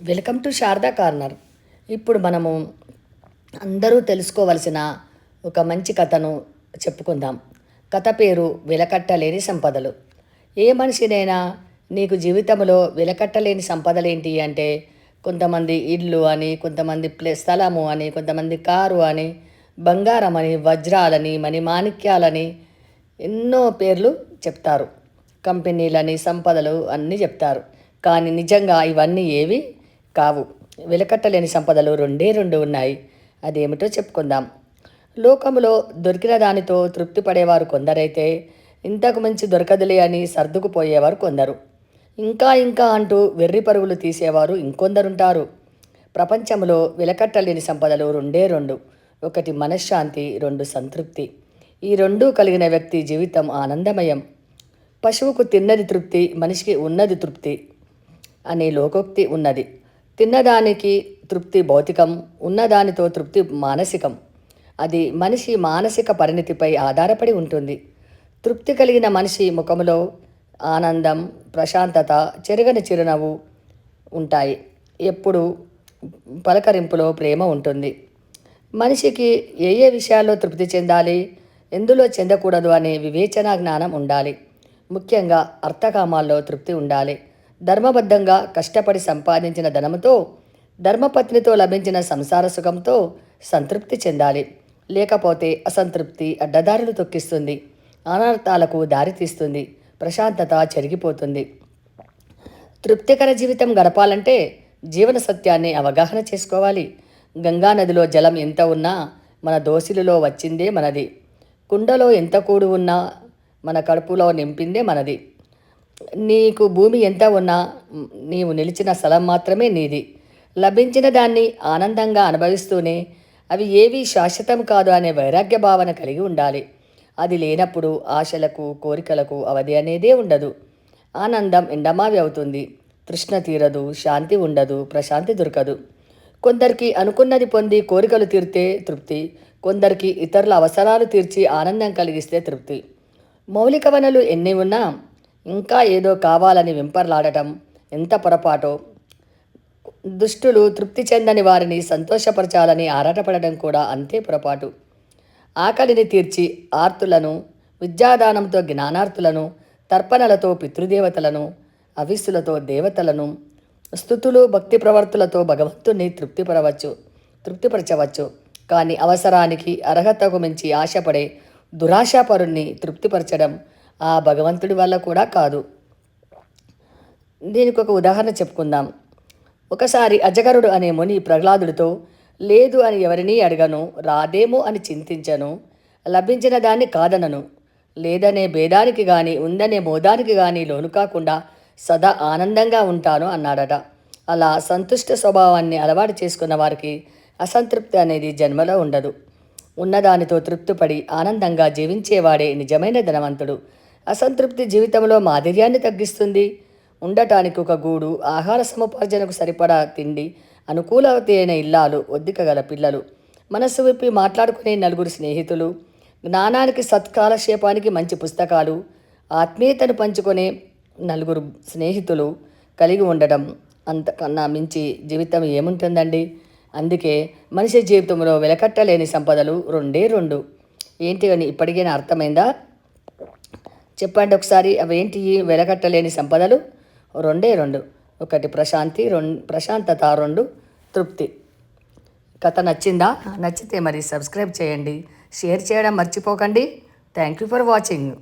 Welcome to Sharada corner. ఇప్పుడు మనము అందరూ తెలుసుకోవలసిన ఒక మంచి కథను చెప్పుకుందాం. కథ పేరు వెలకట్టలేని సంపదలు. ఏ మనిషినైనా నీకు జీవితంలో వెలకట్టలేని సంపదలేంటి అంటే కొంతమంది ఇల్లు అని కొంతమంది ప్లే స్థలము అని కొంతమంది కారు అని బంగారం అని వజ్రాలని మణిమాణిక్యాలని ఎన్నో పేర్లు చెప్తారు. కంపెనీలని సంపదలు అన్నీ చెప్తారు. కానీ నిజంగా ఇవన్నీ ఏవి? కావు. వెలకట్టలేని సంపదలు రెండే రెండు ఉన్నాయి. అదేమిటో చెప్పుకుందాం. లోకములో దొరికిన దానితో తృప్తి పడేవారు కొందరైతే ఇంతకు మించి దొరకదులే అని సర్దుకుపోయేవారు కొందరు. ఇంకా ఇంకా అంటూ వెర్రి పరుగులు తీసేవారు ఇంకొందరుంటారు. ప్రపంచంలో వెలకట్టలేని సంపదలు రెండే రెండు. ఒకటి మనశ్శాంతి రెండు సంతృప్తి. ఈ రెండూ కలిగిన వ్యక్తి జీవితం ఆనందమయం. పశువుకు తిన్నది తృప్తి మనిషికి ఉన్నది తృప్తి అనే లోకోక్తి ఉన్నది. తిన్నదానికి తృప్తి భౌతికం ఉన్నదానితో తృప్తి మానసికం. అది మనిషి మానసిక పరిణితిపై ఆధారపడి ఉంటుంది. తృప్తి కలిగిన మనిషి ముఖంలో ఆనందం ప్రశాంతత చెరగని చిరునవ్వు ఉంటాయి. ఎప్పుడు పలకరింపులో ప్రేమ ఉంటుంది. మనిషికి ఏ ఏ విషయాల్లో తృప్తి చెందాలి ఎందులో చెందకూడదు అనే వివేచన జ్ఞానం ఉండాలి. ముఖ్యంగా అర్థకామాల్లో తృప్తి ఉండాలి. ధర్మబద్ధంగా కష్టపడి సంపాదించిన ధనముతో ధర్మపత్నితో లభించిన సంసార సుఖంతో సంతృప్తి చెందాలి. లేకపోతే అసంతృప్తి అడ్డదారులు తొక్కిస్తుంది. అనర్థాలకు దారితీస్తుంది ప్రశాంతత చెరిగిపోతుంది. తృప్తికర జీవితం గడపాలంటే జీవన సత్యాన్ని అవగాహన చేసుకోవాలి. గంగా నదిలో జలం ఎంత ఉన్నా మన దోసిలిలో వచ్చిందే మనది. కుండలో ఎంత కూడు ఉన్నా మన కడుపులో నింపిందే మనది. నీకు భూమి ఎంత ఉన్నా నీవు నిలిచిన స్థలం మాత్రమే నీది. లభించిన దాన్ని ఆనందంగా అనుభవిస్తూనే అవి ఏవి శాశ్వతం కాదు అనే వైరాగ్య భావన కలిగి ఉండాలి. అది లేనప్పుడు ఆశలకు కోరికలకు అవధి అనేదే ఉండదు. ఆనందం ఎండమావి అవుతుంది. తృష్ణ తీరదు శాంతి ఉండదు ప్రశాంతి దొరకదు. కొందరికి అనుకున్నది పొంది కోరికలు తీర్తే తృప్తి కొందరికి ఇతరుల అవసరాలు తీర్చి ఆనందం కలిగిస్తే తృప్తి. మౌలిక వనరులు ఎన్ని ఉన్నా ఇంకా ఏదో కావాలని వెంపర్లాడటం ఎంత పొరపాటో. దుష్టులు తృప్తి చెందని వారిని సంతోషపరచాలని ఆరాటపడడం కూడా అంతే పొరపాటు. ఆకలిని తీర్చి ఆర్తులను విద్యాదానంతో జ్ఞానార్థులను తర్పణలతో పితృదేవతలను అవిస్సులతో దేవతలను స్థుతులు భక్తి ప్రవర్తులతో భగవంతుని తృప్తిపరవచ్చు తృప్తిపరచవచ్చు. కానీ అవసరానికి అర్హతకు మించి ఆశపడే దురాశాపరుణ్ణి తృప్తిపరచడం ఆ భగవంతుడి వల్ల కూడా కాదు. దీనికి ఒక ఉదాహరణ చెప్పుకుందాం. ఒకసారి అజగరుడు అనే ముని ప్రహ్లాదుడితో లేదు అని ఎవరినీ అడగను రాదేమో అని చింతించను లభించిన దాన్ని కాదనను లేదనే భేదానికి కానీ ఉందనే బోధానికి కానీ లోను కాకుండా సదా ఆనందంగా ఉంటాను అన్నాడట. అలా సంతుష్ట స్వభావాన్ని అలవాటు చేసుకున్న వారికి అసంతృప్తి అనేది జన్మలో ఉండదు. ఉన్నదానితో తృప్తిపడి ఆనందంగా జీవించేవాడే నిజమైన ధనవంతుడు. అసంతృప్తి జీవితంలో మాధుర్యాన్ని తగ్గిస్తుంది. ఉండటానికి ఒక గూడు ఆహార సముపార్జనకు సరిపడా తిండి అనుకూలవతి అయిన ఇల్లాలు ఒద్దికగల పిల్లలు మనస్సు విప్పి మాట్లాడుకునే నలుగురు స్నేహితులు జ్ఞానానికి సత్కాలక్షేపానికి మంచి పుస్తకాలు ఆత్మీయతను పంచుకునే నలుగురు స్నేహితులు కలిగి ఉండడం అంతకన్నా మించి జీవితం ఏముంటుందండి? అందుకే మనిషి జీవితంలో వెలకట్టలేని సంపదలు రెండే రెండు. ఏంటి అని ఇప్పటికైనా అర్థమైందా? చెప్పండి ఒకసారి అవేంటి వెలగట్టలేని సంపదలు? రెండే రెండు. ఒకటి ప్రశాంతి రెండు ప్రశాంతత రెండు తృప్తి. కథ నచ్చిందా? నచ్చితే మరి సబ్స్క్రైబ్ చేయండి. షేర్ చేయడం మర్చిపోకండి. Thank you for watching.